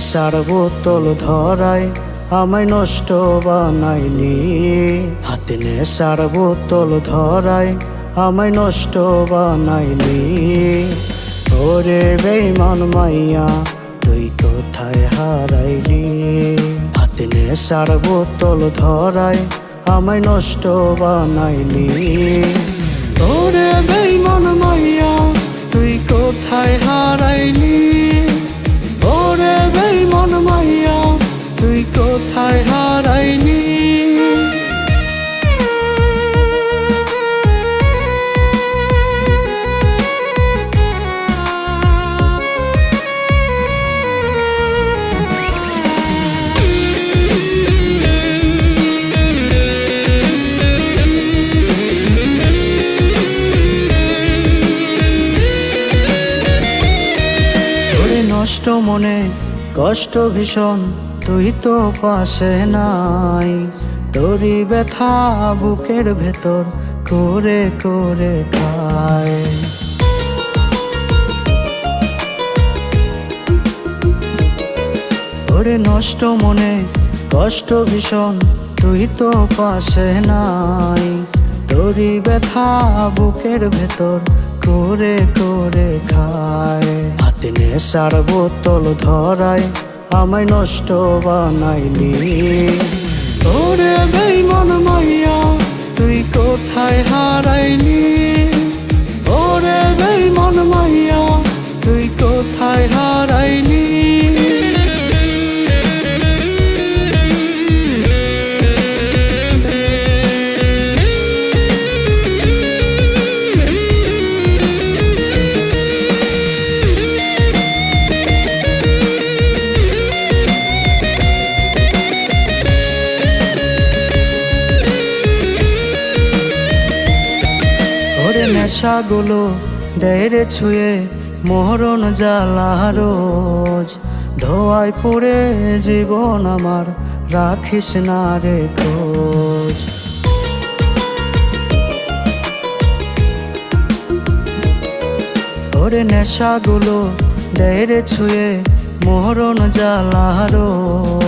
নেশার বোতল ধরায়, আমায় নষ্ট বানাইলি হাতে নেশার বোতল ধরায়, আমায় নষ্ট বানাইলি ওরে বেইমান মাইয়া, তুই কোথায় হারাইলি? হাতে নেশার বোতল ধরায়, আমায় নষ্ট বানাইলি হারাইলি ওরে নষ্ট মনে কষ্ট ভীষণ। তুই তো পাশে নাই। তোরই ব্যথা বুকের ভেতর করে করে খায়। ওরে নষ্ট মনে কষ্ট ভীষণ, তুই তো পাশে নাই। তোরই ব্যথা বুকের ভেতর করে করে খায়। হাতে নেশার বোতল ধরায় আমায় নষ্ট বানাইলি। তোর বেইমান ওরে নেশাগুলো দেরে ছুঁয়ে মরণ জ্বালা রোজ। ধোয়ায় পড়ে জীবন আমার রাখিস না রে খোঁজ। ওরে নেশাগুলো দেরে ছুঁয়ে মরণ জ্বালা রোজ।